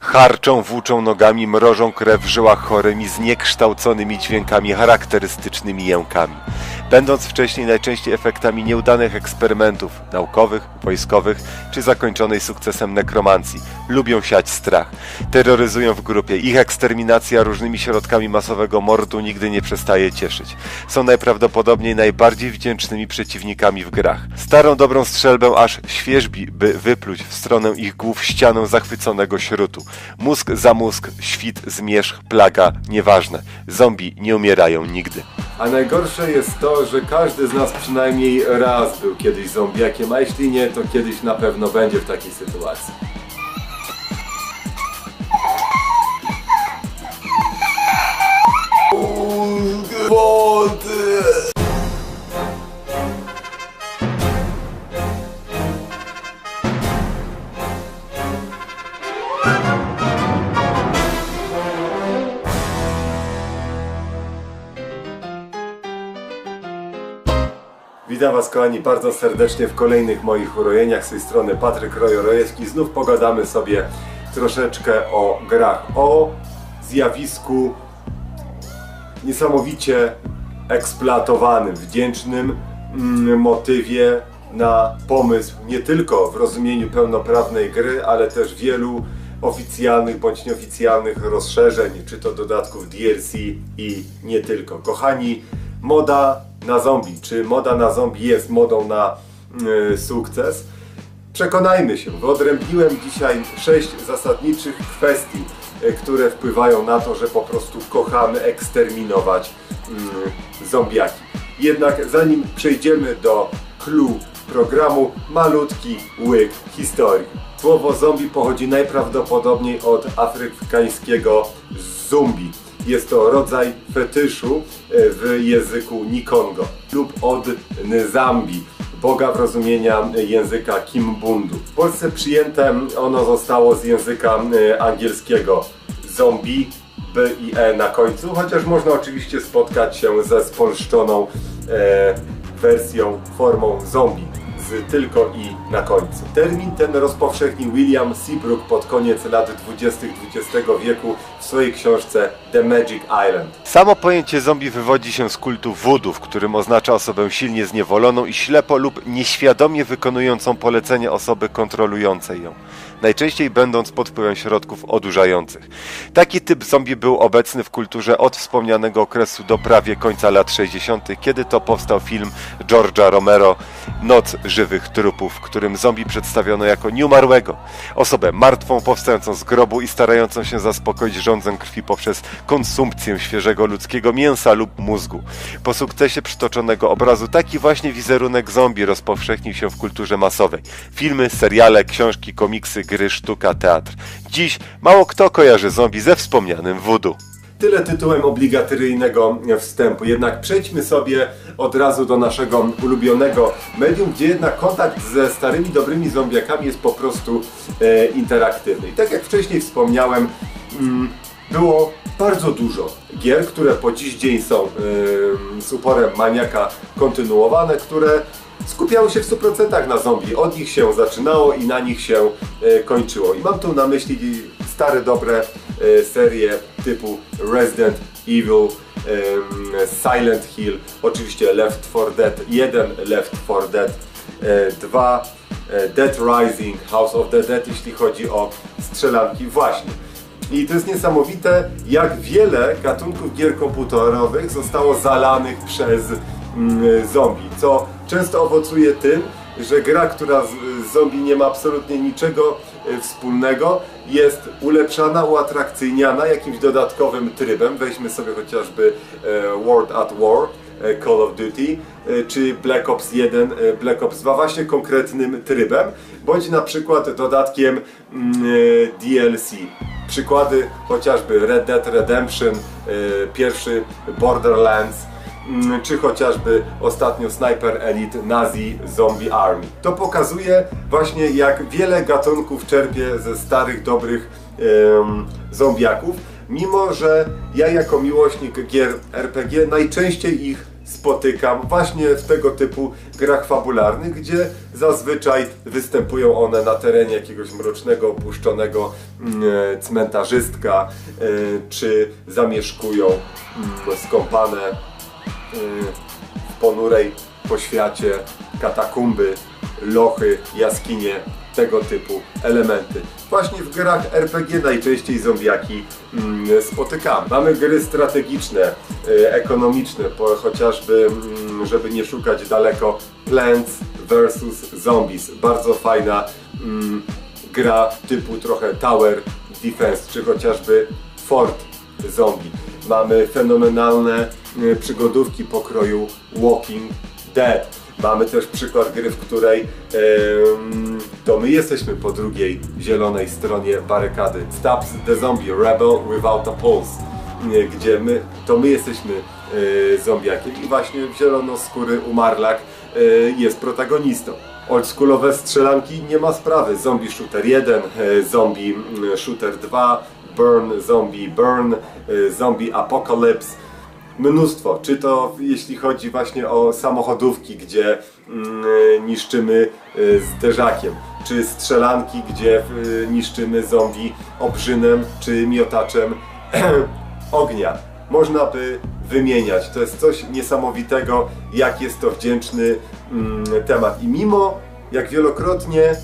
Harczą, włóczą nogami, mrożą krew w żyłach chorymi, zniekształconymi dźwiękami, charakterystycznymi jękami. Będąc wcześniej najczęściej efektami nieudanych eksperymentów naukowych, wojskowych czy zakończonej sukcesem nekromancji, lubią siać strach. Terroryzują w grupie. Ich eksterminacja różnymi środkami masowego mordu nigdy nie przestaje cieszyć. Są najprawdopodobniej najbardziej wdzięcznymi przeciwnikami w grach. Starą dobrą strzelbę aż świeżbi, by wypluć w stronę ich głów ścianę zachwyconego śrutu. Mózg za mózg, świt, zmierzch, plaga, nieważne. Zombie nie umierają nigdy. A najgorsze jest to, że każdy z nas przynajmniej raz był kiedyś zombiakiem, a jeśli nie, to kiedyś na pewno będzie w takiej sytuacji. Witam Was kochani bardzo serdecznie w kolejnych moich urojeniach. Z tej strony Patryk Rojorojewski. Znów pogadamy sobie troszeczkę o grach, o zjawisku niesamowicie eksploatowanym, wdzięcznym mm, motywie na pomysł nie tylko w rozumieniu pełnoprawnej gry, ale też wielu oficjalnych bądź nieoficjalnych rozszerzeń, czy to dodatków DLC i nie tylko. Kochani, moda na zombie. Czy moda na zombie jest modą na yy, sukces? Przekonajmy się, wyodrębniłem dzisiaj sześć zasadniczych kwestii, yy, które wpływają na to, że po prostu kochamy eksterminować yy, zombiaki. Jednak zanim przejdziemy do clue programu, malutki łyk historii. Słowo zombie pochodzi najprawdopodobniej od afrykańskiego zombie jest to rodzaj fetyszu e, w języku Nikongo lub od Nzambi, boga w rozumienia języka Kimbundu. W Polsce przyjęte ono zostało z języka e, angielskiego zombie, B i E na końcu, chociaż można oczywiście spotkać się ze spolszczoną e, wersją, formą zombie z tylko i na końcu. Termin ten rozpowszechnił William Seabrook pod koniec lat 20. XX wieku w swojej książce The Magic Island. Samo pojęcie zombie wywodzi się z kultu voodoo, w którym oznacza osobę silnie zniewoloną i ślepo lub nieświadomie wykonującą polecenie osoby kontrolującej ją najczęściej będąc pod wpływem środków odurzających. Taki typ zombie był obecny w kulturze od wspomnianego okresu do prawie końca lat 60., kiedy to powstał film George'a Romero Noc żywych trupów, w którym zombie przedstawiono jako nieumarłego, osobę martwą, powstającą z grobu i starającą się zaspokoić rządzę krwi poprzez konsumpcję świeżego ludzkiego mięsa lub mózgu. Po sukcesie przytoczonego obrazu taki właśnie wizerunek zombie rozpowszechnił się w kulturze masowej. Filmy, seriale, książki, komiksy, gry, sztuka, teatr. Dziś mało kto kojarzy zombie ze wspomnianym voodoo. Tyle tytułem obligatoryjnego wstępu. Jednak przejdźmy sobie od razu do naszego ulubionego medium, gdzie jednak kontakt ze starymi, dobrymi zombiakami jest po prostu e, interaktywny. I tak jak wcześniej wspomniałem, mm, było bardzo dużo gier, które po dziś dzień są e, z uporem maniaka kontynuowane, które skupiały się w 100% na zombie. Od nich się zaczynało i na nich się e, kończyło. I mam tu na myśli stare, dobre serie typu Resident Evil, Silent Hill, oczywiście Left 4 Dead 1, Left 4 Dead 2, e, Dead Rising, House of the Dead, jeśli chodzi o strzelanki. Właśnie. I to jest niesamowite, jak wiele gatunków gier komputerowych zostało zalanych przez mm, zombie, co często owocuje tym, że gra, która z zombie nie ma absolutnie niczego e, wspólnego, jest ulepszana, uatrakcyjniana jakimś dodatkowym trybem. Weźmy sobie chociażby e, World at War, e, Call of Duty, czy Black Ops 1, Black Ops 2 właśnie konkretnym trybem, bądź na przykład dodatkiem mm, DLC. Przykłady chociażby Red Dead Redemption, pierwszy Borderlands, czy chociażby ostatnio Sniper Elite Nazi Zombie Army. To pokazuje właśnie jak wiele gatunków czerpie ze starych, dobrych um, zombiaków, mimo że ja jako miłośnik gier RPG najczęściej ich spotykam właśnie w tego typu grach fabularnych, gdzie zazwyczaj występują one na terenie jakiegoś mrocznego, opuszczonego mm, e, cmentarzystka, e, czy zamieszkują mm, skąpane w ponurej poświacie katakumby, lochy, jaskinie, tego typu elementy. Właśnie w grach RPG najczęściej zombiaki mm, spotykamy. Mamy gry strategiczne, y, ekonomiczne, po, chociażby, mm, żeby nie szukać daleko, Plants vs Zombies. Bardzo fajna mm, gra typu trochę Tower Defense, czy chociażby Fort Zombie. Mamy fenomenalne y, przygodówki pokroju Walking Dead. Mamy też przykład gry, w której em, to my jesteśmy po drugiej zielonej stronie barykady. Stabs the Zombie Rebel Without a Pulse, nie, gdzie my, to my jesteśmy e, zombiakiem i właśnie zielonoskóry umarlak e, jest protagonistą. Oldschoolowe strzelanki nie ma sprawy. Zombie Shooter 1, e, Zombie mm, Shooter 2, Burn Zombie Burn, e, Zombie Apocalypse mnóstwo. Czy to jeśli chodzi właśnie o samochodówki, gdzie mm, niszczymy y, zderzakiem, czy strzelanki, gdzie y, niszczymy zombie obrzynem czy miotaczem ognia. Można by wymieniać. To jest coś niesamowitego, jak jest to wdzięczny mm, temat. I mimo, jak wielokrotnie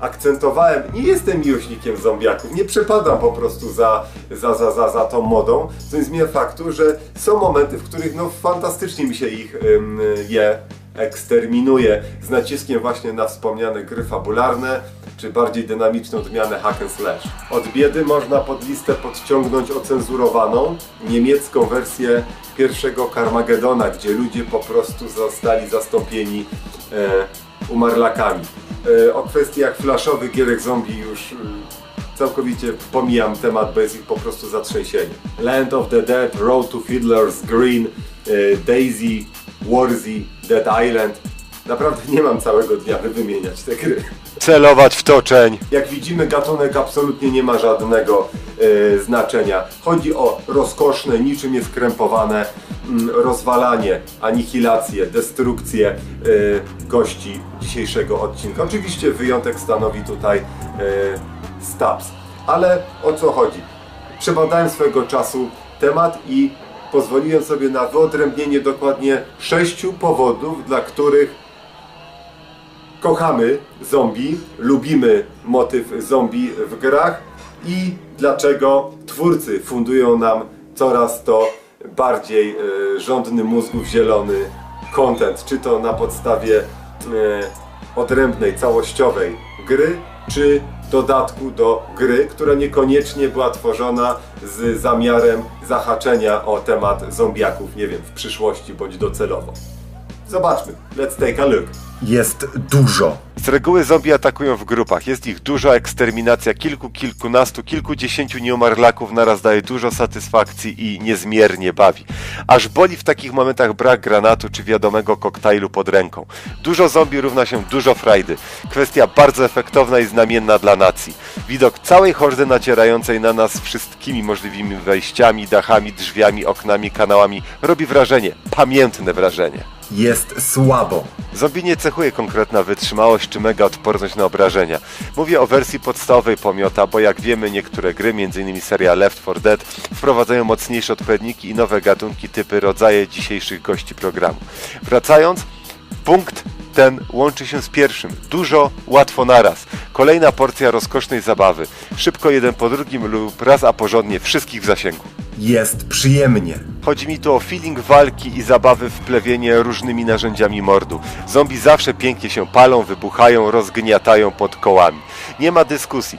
akcentowałem, nie jestem miłośnikiem zombiaków, nie przepadam po prostu za, za, za, za, za tą modą, co nie zmienia faktu, że są momenty, w których no fantastycznie mi się ich ym, je eksterminuje, z naciskiem właśnie na wspomniane gry fabularne, czy bardziej dynamiczną odmianę hack and slash. Od biedy można pod listę podciągnąć ocenzurowaną niemiecką wersję pierwszego Carmagedona, gdzie ludzie po prostu zostali zastąpieni e, umarlakami. E, o kwestiach flashowych gierek zombie już e, całkowicie pomijam temat, bo jest ich po prostu zatrzęsienie. Land of the Dead, Road to Fiddler's Green, e, Daisy, Warzy, Dead Island. Naprawdę nie mam całego dnia, by wymieniać te gry. Celować w toczeń. Jak widzimy, gatunek absolutnie nie ma żadnego znaczenia. Chodzi o rozkoszne, niczym jest krępowane mm, rozwalanie, anihilację, destrukcję e, gości dzisiejszego odcinka. Oczywiście wyjątek stanowi tutaj e, Stabs. Ale o co chodzi? Przebadałem swego czasu temat i pozwoliłem sobie na wyodrębnienie dokładnie sześciu powodów, dla których kochamy zombie, lubimy motyw zombie w grach i dlaczego twórcy fundują nam coraz to bardziej e, żądny mózgów zielony content, czy to na podstawie e, odrębnej, całościowej gry, czy dodatku do gry, która niekoniecznie była tworzona z zamiarem zahaczenia o temat zombiaków, nie wiem, w przyszłości bądź docelowo. Zobaczmy. Let's take a look. Jest dużo. Z reguły zombie atakują w grupach. Jest ich dużo, eksterminacja kilku, kilkunastu, kilkudziesięciu nieumarlaków naraz daje dużo satysfakcji i niezmiernie bawi. Aż boli w takich momentach brak granatu czy wiadomego koktajlu pod ręką. Dużo zombie równa się dużo frajdy. Kwestia bardzo efektowna i znamienna dla nacji. Widok całej hordy nacierającej na nas wszystkimi możliwymi wejściami, dachami, drzwiami, oknami, kanałami robi wrażenie. Pamiętne wrażenie. Jest słabo. Zombie nie cechuje konkretna wytrzymałość czy mega odporność na obrażenia. Mówię o wersji podstawowej pomiota, bo jak wiemy niektóre gry, m.in. seria Left 4 Dead, wprowadzają mocniejsze odpowiedniki i nowe gatunki, typy, rodzaje dzisiejszych gości programu. Wracając, punkt ten łączy się z pierwszym. Dużo, łatwo naraz. Kolejna porcja rozkosznej zabawy. Szybko jeden po drugim lub raz a porządnie, wszystkich w zasięgu. Jest przyjemnie. Chodzi mi tu o feeling walki i zabawy w plewienie różnymi narzędziami mordu. Zombie zawsze pięknie się palą, wybuchają, rozgniatają pod kołami. Nie ma dyskusji.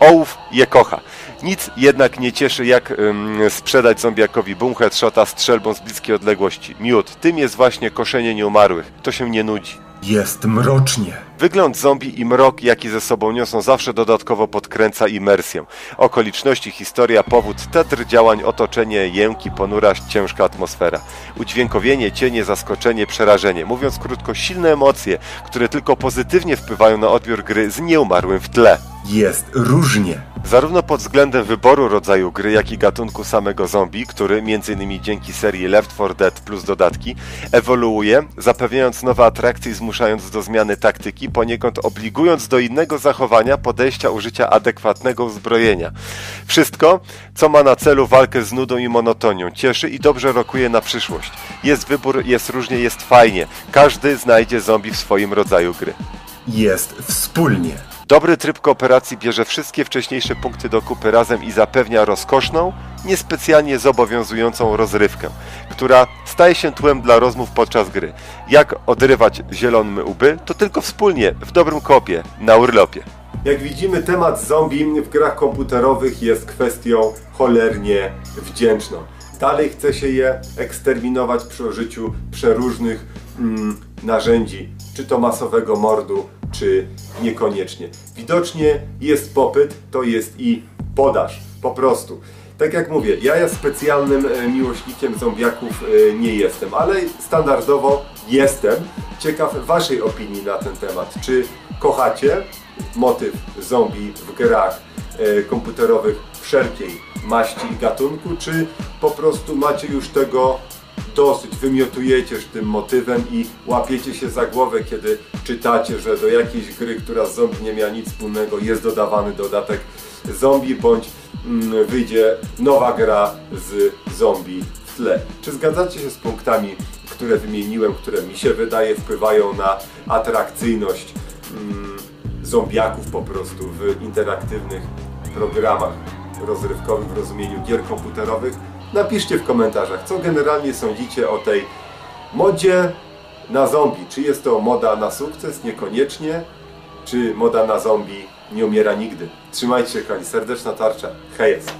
Ołów je kocha. Nic jednak nie cieszy jak ym, sprzedać zombiakowi boom headshota strzelbą z bliskiej odległości. Miód. Tym jest właśnie koszenie nieumarłych. To się nie nudzi. Jest mrocznie. Wygląd zombie i mrok, jaki ze sobą niosą, zawsze dodatkowo podkręca imersję. Okoliczności, historia, powód, teatr działań, otoczenie, jęki, ponura, ciężka atmosfera. Udźwiękowienie, cienie, zaskoczenie, przerażenie. Mówiąc krótko, silne emocje, które tylko pozytywnie wpływają na odbiór gry z nieumarłym w tle. Jest różnie. Zarówno pod względem wyboru rodzaju gry, jak i gatunku samego zombie, który m.in. dzięki serii Left 4 Dead plus dodatki ewoluuje, zapewniając nowe atrakcje i zmuszając do zmiany taktyki, poniekąd obligując do innego zachowania, podejścia, użycia adekwatnego uzbrojenia. Wszystko, co ma na celu walkę z nudą i monotonią, cieszy i dobrze rokuje na przyszłość. Jest wybór, jest różnie, jest fajnie. Każdy znajdzie zombie w swoim rodzaju gry. Jest wspólnie. Dobry tryb kooperacji bierze wszystkie wcześniejsze punkty do kupy razem i zapewnia rozkoszną, niespecjalnie zobowiązującą rozrywkę, która staje się tłem dla rozmów podczas gry. Jak odrywać zielone łby, to tylko wspólnie, w dobrym kopie, na urlopie. Jak widzimy, temat zombie w grach komputerowych jest kwestią cholernie wdzięczną. Dalej chce się je eksterminować przy użyciu przeróżnych mm, narzędzi, czy to masowego mordu, czy niekoniecznie. Widocznie jest popyt, to jest i podaż, po prostu. Tak jak mówię, ja ja specjalnym e, miłośnikiem zombiaków e, nie jestem, ale standardowo jestem. Ciekaw Waszej opinii na ten temat. Czy kochacie motyw zombie w grach e, komputerowych wszelkiej maści i gatunku, czy po prostu macie już tego dosyć, wymiotujecie tym motywem i łapiecie się za głowę, kiedy czytacie, że do jakiejś gry, która z zombie nie miała nic wspólnego, jest dodawany dodatek zombie, bądź mm, wyjdzie nowa gra z zombie w tle. Czy zgadzacie się z punktami, które wymieniłem, które mi się wydaje wpływają na atrakcyjność mm, zombiaków po prostu w interaktywnych programach rozrywkowych w rozumieniu gier komputerowych? Napiszcie w komentarzach, co generalnie sądzicie o tej modzie na zombie. Czy jest to moda na sukces? Niekoniecznie. Czy moda na zombie nie umiera nigdy? Trzymajcie się, kochani. Serdeczna tarcza. Hej! jest.